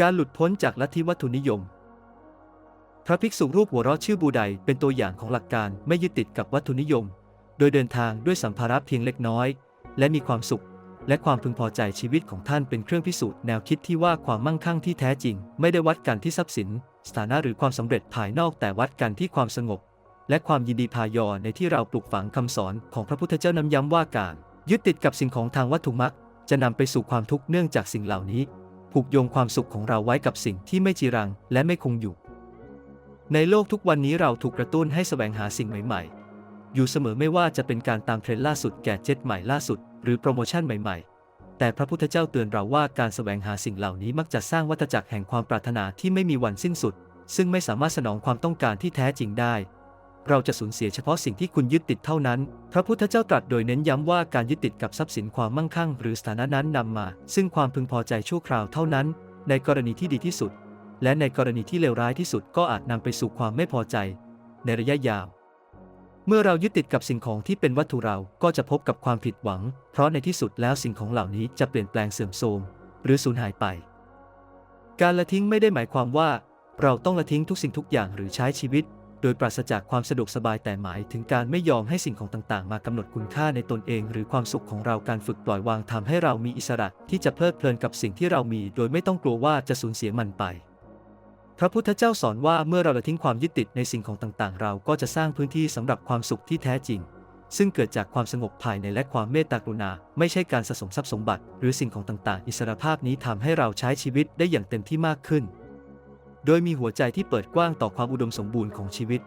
การหลุดพ้นจากลัทธิวัตถุนิยม พระภิกษุรูปหัวเราะชื่อบูไดเป็นตัวอย่างของหลักการไม่ยึดติดกับวัตถุนิยม โดยเดินทางด้วยสัมภาระเพียงเล็กน้อย และมีความสุข และความพึงพอใจชีวิตของท่านเป็นเครื่องพิสูจน์แนวคิดที่ว่าความมั่งคั่งที่แท้จริง ไม่ได้วัดกันที่ทรัพย์สิน สถานะหรือความสำเร็จภายนอกแต่วัดกันที่ความสงบ และความยินดีพายอในที่เราปลูกฝังคำสอนของพระพุทธเจ้านำย้ำว่าการยึดติดกับสิ่งของทางวัตถุมักจะนำไปสู่ความทุกข์เนื่องจากสิ่งเหล่านี้ ผูกโยงความสุขของเราไว้กับสิ่งที่ไม่จีรังและไม่คงอยู่ ในโลกทุกวันนี้เราถูกกระตุ้นให้แสวงหาสิ่งใหม่ๆ อยู่เสมอไม่ว่าจะเป็นการตามเทรนด์ล่าสุดแก่เจ็ตใหม่ล่าสุด หรือโปรโมชั่นใหม่ ๆ แต่พระพุทธเจ้าเตือนเราว่าการแสวงหาสิ่งเหล่านี้มักจะสร้างวัฏจักรแห่งความปรารถนาที่ไม่มีวันสิ้นสุด ซึ่งไม่สามารถสนองความต้องการที่แท้จริงได้ เราจะสูญเสียเฉพาะสิ่งที่คุณยึดติดเท่านั้น พระพุทธเจ้าตรัสโดยเน้นย้ำว่าการยึดติดกับทรัพย์สินความมั่งคั่ง หรือสถานะนั้นนำมา ซึ่งความพึงพอใจชั่วคราวเท่านั้น ในกรณีที่ดีที่สุด และในกรณีที่เลวร้ายที่สุดก็อาจนำไปสู่ความไม่พอใจ ในระยะยาว เมื่อเรายึดติดกับสิ่งของที่เป็นวัตถุเราก็จะพบกับความผิดหวัง เพราะในที่สุดแล้วสิ่งของเหล่านี้จะเปลี่ยนแปลงเสื่อมโทรมหรือสูญหายไป การละทิ้งไม่ได้หมายความว่า เราต้องละทิ้งทุกสิ่งทุกอย่างหรือใช้ชีวิต โดยปราศจากความสะดวกสบายแต่หมายถึงการไม่ยอมให้สิ่งของต่างๆ มากำหนดคุณค่าในตนเอง หรือความสุขของเราการฝึกปล่อยวางทำให้เรามีอิสระที่จะเพลิดเพลินกับสิ่งที่เรามี โดยไม่ต้องกลัวว่าจะสูญเสียมันไป พระพุทธเจ้าสอนว่าเมื่อเราละทิ้งความยึดติดในสิ่งของต่างๆ เราก็จะสร้างพื้นที่สำหรับความสุขที่แท้จริง ซึ่งเกิดจากความสงบภายในและความเมตตากรุณา ไม่ใช่การสะสมทรัพย์สมบัติ หรือสิ่งของต่างๆ อิสรภาพนี้ทำให้เราใช้ชีวิตได้อย่างเต็มที่มากขึ้น โดยมีหัวใจที่เปิดกว้างต่อความอุดมสมบูรณ์ของชีวิต